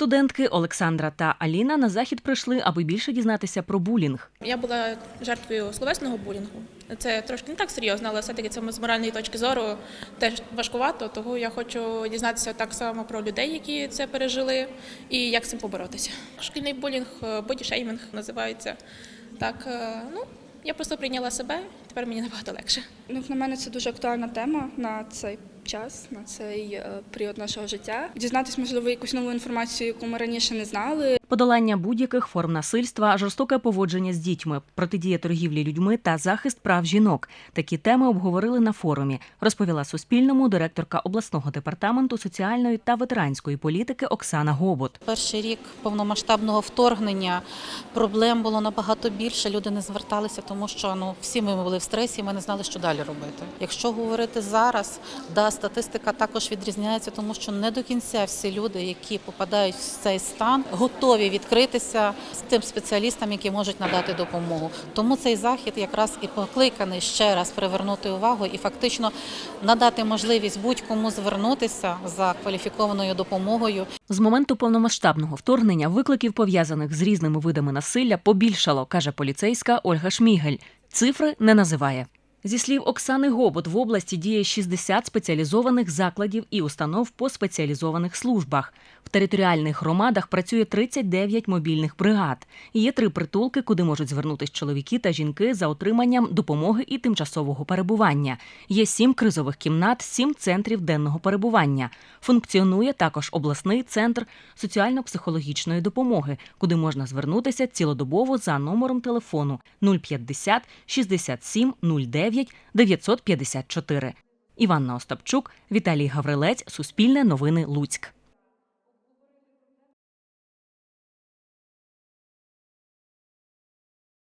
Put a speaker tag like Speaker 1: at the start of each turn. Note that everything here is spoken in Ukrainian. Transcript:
Speaker 1: Студентки Олександра та Аліна на захід прийшли, аби більше дізнатися про булінг.
Speaker 2: Я була жертвою словесного булінгу. Це трошки не так серйозно, але все-таки це з моральної точки зору теж важкувато. Тому я хочу дізнатися так само про людей, які це пережили, і як з цим поборотися. Шкільний булінг, е, бодішеймінг називається. Так, е, ну я просто прийняла себе, тепер мені набагато легше.
Speaker 3: Ну, на мене це дуже актуальна тема на цей час, на цей е, період нашого життя. Дізнатись, можливо, якусь нову інформацію, яку ми раніше не знали.
Speaker 1: Подолання будь-яких форм насильства, жорстоке поводження з дітьми, протидія торгівлі людьми та захист прав жінок. Такі теми обговорили на форумі, розповіла Суспільному директорка обласного департаменту соціальної та ветеранської політики Оксана Гобот.
Speaker 4: Перший рік повномасштабного вторгнення проблем було набагато більше. Люди не зверталися, тому що ну всі ми були в стресі, ми не знали, що далі робити. Якщо говорити зараз, да, статистика також відрізняється, тому що не до кінця всі люди, які попадають в цей стан, готові відкритися з тим спеціалістам, які можуть надати допомогу. Тому цей захід якраз і покликаний ще раз привернути увагу і фактично надати можливість будь-кому звернутися за кваліфікованою допомогою
Speaker 1: З моменту повномасштабного вторгнення викликів, пов'язаних з різними видами насилля, побільшало, каже поліцейська Ольга Шмігель. Цифри не називає. Зі слів Оксани Гобот, в області діє 60 спеціалізованих закладів і установ по спеціалізованих службах. В територіальних громадах працює 39 мобільних бригад. Є три притулки, куди можуть звернутися чоловіки та жінки за отриманням допомоги і тимчасового перебування. Є сім кризових кімнат, сім центрів денного перебування. Функціонує також обласний центр соціально-психологічної допомоги, куди можна звернутися цілодобово за номером телефону 050 67 09 954. Іванна Остапчук, Віталій Гаврилець, Суспільне новини Луцьк.